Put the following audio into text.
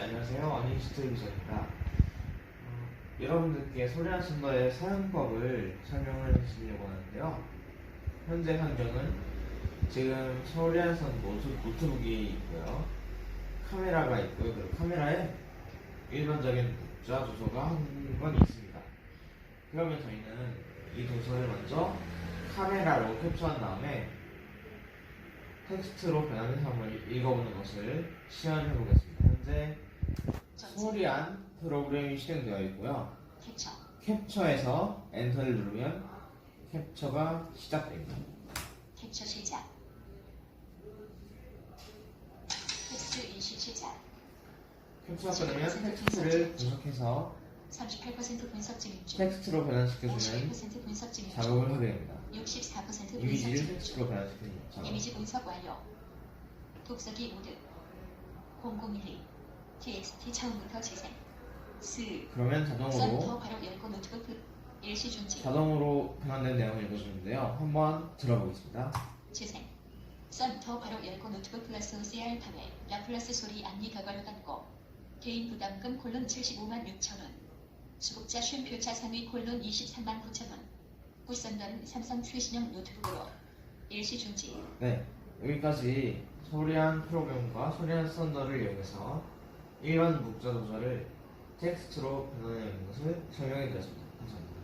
안녕하세요. 어니스트 기자입니다. 어, 여러분들께 소리한 선더의 사용법을 설명을 해드리려고 하는데요. 현재 환경은 지금 소리한 선 노트, 노트북이 있고요. 카메라가 있고요. 그리고 카메라에 일반적인 문자 도서가 한 건 있습니다. 그러면 저희는 이 도서를 먼저 카메라로 캡처한 다음에 텍스트로 변하는 사물을 읽어보는 것을 시연해 보겠습니다. 소리안 프로그램이 실행되어 있고요. 캡처. 캡처에서 엔터를 누르면 캡처가 시작됩니다. 캡처 시작. 텍스트 인식 시작. 캡처가 끝나면 텍스트를 분석해서 38% 분석 진입 중. 텍스트로 변환시켜주는 52% 분석 진입 중. 작업을 하게 됩니다. 64% 분석 이미지를 텍스트로 작업. 이미지 분석 완료. 독서기 모드. 0012 txt 처음부터 재생 스. 그러면 자동으로 발효 열고 노트북 일시 중지 자동으로 변환된 내용을 읽어주는데요. 한번 들어보겠습니다. 재생. 썬더 발효 열고 노트북 플러스 OCR 판매. 라플러스 소리 안리 더가로 담고. 개인 부담금 콜론 75만 6천 원. 수급자 쉼표차 상위 콜론 23만 9천원. 구선다는 삼성 최신형 노트북으로 일시 중지 네, 여기까지 소리안 프로그램과 소리안 썬더를 이용해서 일반 문자 도서를 텍스트로 변환하는 것을 설명해 드렸습니다. 감사합니다.